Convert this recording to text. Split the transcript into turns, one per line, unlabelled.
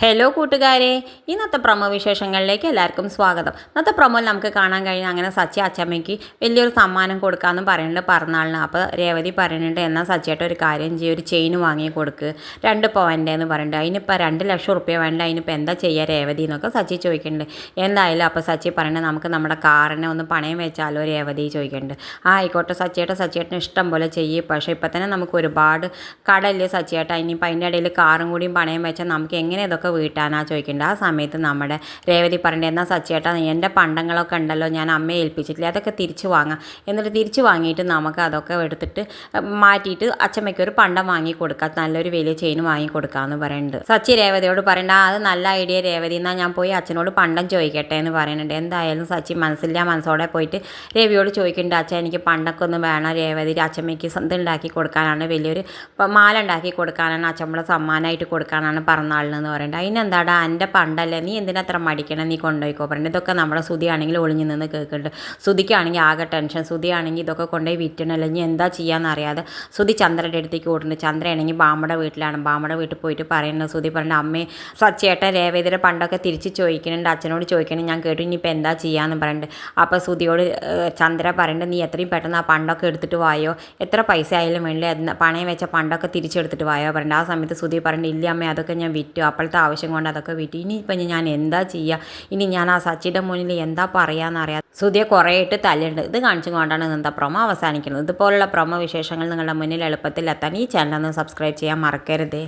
Hello കൂട്ടുകാരെ. ഇന്നത്തെ promo വിശേഷങ്ങളിലേക്ക് എല്ലാവർക്കും സ്വാഗതം. ഇന്നത്തെ പ്രൊമോയിൽ നമുക്ക് കാണാൻ കഴിഞ്ഞ അങ്ങനെ സച്ചി അച്ചമ്മയ്ക്ക് വലിയൊരു സമ്മാനം കൊടുക്കാമെന്ന് പറയുന്നുണ്ട് പറന്നാളിന്. അപ്പോൾ രേവതി പറയുന്നുണ്ട് എന്നാൽ സച്ചിയായിട്ട് ഒരു കാര്യം ചെയ്യും ഒരു ചെയിൻ വാങ്ങി കൊടുക്ക്. രണ്ട് പവന്റെ എന്ന് പറയുന്നുണ്ട്. അതിനിപ്പോൾ രണ്ട് ലക്ഷം റുപ്യ വേണ്ട. അതിനിപ്പോൾ എന്താ ചെയ്യുക രേവതി എന്നൊക്കെ സച്ചി ചോദിക്കുന്നുണ്ട്. എന്തായാലും അപ്പോൾ സച്ചി പറയുന്നത് നമുക്ക് നമ്മുടെ കാറിനെ ഒന്ന് പണയം വെച്ചാലോ? രേവതി ചോദിക്കുന്നുണ്ട്. ആ ആയിക്കോട്ടെ സച്ചിയേട്ട. സച്ചിയേട്ടന് ഇഷ്ടം പോലെ ചെയ്യും. പക്ഷേ ഇപ്പം തന്നെ നമുക്ക് ഒരുപാട് കടല്ലേ സച്ചിയേട്ട. ഇനിയിപ്പോൾ അതിന്റെ ഇടയിൽ കാറും കൂടിയും പണയം വെച്ചാൽ നമുക്ക് എങ്ങനെ ഇതൊക്കെ വീട്ടാനാ ചോദിക്കേണ്ടത് ആ സമയത്ത് നമ്മുടെ രേവതി പറയേണ്ടത് എന്നാൽ സച്ചിയേട്ടാ എന്റെ പണ്ടങ്ങളൊക്കെ ഉണ്ടല്ലോ ഞാൻ അമ്മയെ ഏൽപ്പിച്ചിട്ടില്ല അതൊക്കെ തിരിച്ചു വാങ്ങാം. എന്നിട്ട് തിരിച്ചു വാങ്ങിയിട്ട് നമുക്ക് അതൊക്കെ എടുത്തിട്ട് മാറ്റിയിട്ട് അച്ഛമ്മയ്ക്ക് ഒരു പണ്ടം വാങ്ങി കൊടുക്കാം നല്ലൊരു വലിയ ചെയിൻ വാങ്ങി കൊടുക്കാമെന്ന് പറയുന്നുണ്ട് സച്ചി രേവതിയോട് പറയണ്ട അത് നല്ല ഐഡിയ രേവതി എന്നാൽ ഞാൻ പോയി അച്ഛനോട് പണ്ടം ചോദിക്കട്ടെ എന്ന് പറയുന്നുണ്ട് എന്തായാലും സച്ചി മനസ്സില്ല മനസ്സോടെ പോയിട്ട് രവിയോട് ചോദിക്കുന്നുണ്ട് അച്ഛൻ എനിക്ക് പണ്ടൊക്കെ ഒന്ന് വേണം രേവതി അച്ഛമ്മയ്ക്ക് ഇത് ഉണ്ടാക്കി കൊടുക്കാനാണ് വലിയൊരു മാല ഉണ്ടാക്കി കൊടുക്കാനാണ് അച്ഛമ്മളെ സമ്മാനമായിട്ട് കൊടുക്കാനാണ് പറന്നാളിനെന്ന് പറയുന്നത് അതിനെന്താടാ എന്റെ പണ്ടല്ലേ? നീ എന്തിനാ അത്ര മടിക്കണം? നീ കൊണ്ടുപോയിക്കോ പറഞ്ഞു ഇതൊക്കെ നമ്മുടെ സുതിയാണെങ്കിൽ ഒളിഞ്ഞു നിന്ന് കേൾക്കുന്നുണ്ട് സുതിക്കാണെങ്കിൽ ആകെ ടെൻഷൻ. സുതിയാണെങ്കിൽ ഇതൊക്കെ കൊണ്ടുപോയി വിറ്റണല്ലോ? ഇനി എന്താ ചെയ്യാന്ന് അറിയാതെ സുതി ചന്ദ്രന്റെ അടുത്തേക്ക് ഓടുന്നുണ്ട്. ചന്ദ്രയാണെങ്കിൽ ബാമ്മയുടെ വീട്ടിലാണ്. ബാമ്മയുടെ വീട്ടിൽ പോയിട്ട് പറയുന്നത് സുതി പറഞ്ഞു അമ്മേ സച്ചേട്ടൻ രേവേദിയുടെ പണ്ടൊക്കെ തിരിച്ച് ചോദിക്കുന്നുണ്ട്. അച്ഛനോട് ചോദിക്കണം ഞാൻ കേട്ടു ഇനിയിപ്പോൾ എന്താ ചെയ്യാന്ന് പറഞ്ഞിട്ട്. അപ്പോൾ സുതിയോട് ചന്ദ്ര പറയേണ്ടത് നീ എത്രയും പെട്ടെന്ന് ആ പണ്ടൊക്കെ എടുത്തിട്ട് വായോ? എത്ര പൈസ ആയാലും വേണ്ടില്ല. പണയം വെച്ച പണ്ടൊക്കെ തിരിച്ചെടുത്തിട്ട് വായോ? പറഞ്ഞിട്ട് ആ സമയത്ത് സുതി പറഞ്ഞിട്ട് ഇല്ല അമ്മേ അതൊക്കെ ഞാൻ വിറ്റു. അപ്പോഴത്തെ ആവശ്യം കൊണ്ട് അതൊക്കെ വിറ്റു ഇനിയിപ്പം ഞാൻ എന്താ ചെയ്യുക ഇനി ഞാൻ ആ സച്ചിയുടെ മുന്നിൽ എന്താ പറയാമെന്നറിയാം സുതിയെ കുറേ ഇട്ട് തല്ലുണ്ട് ഇത് കാണിച്ചു കൊണ്ടാണ് ഇന്നത്തെ പ്രൊമോ അവസാനിക്കുന്നത്. ഇതുപോലുള്ള പ്രൊമോ വിശേഷങ്ങൾ നിങ്ങളുടെ മുന്നിൽ എളുപ്പത്തിൽ എത്താൻ ഈ ചാനൽ ഒന്ന് സബ്സ്ക്രൈബ് ചെയ്യാൻ മറക്കരുതേ.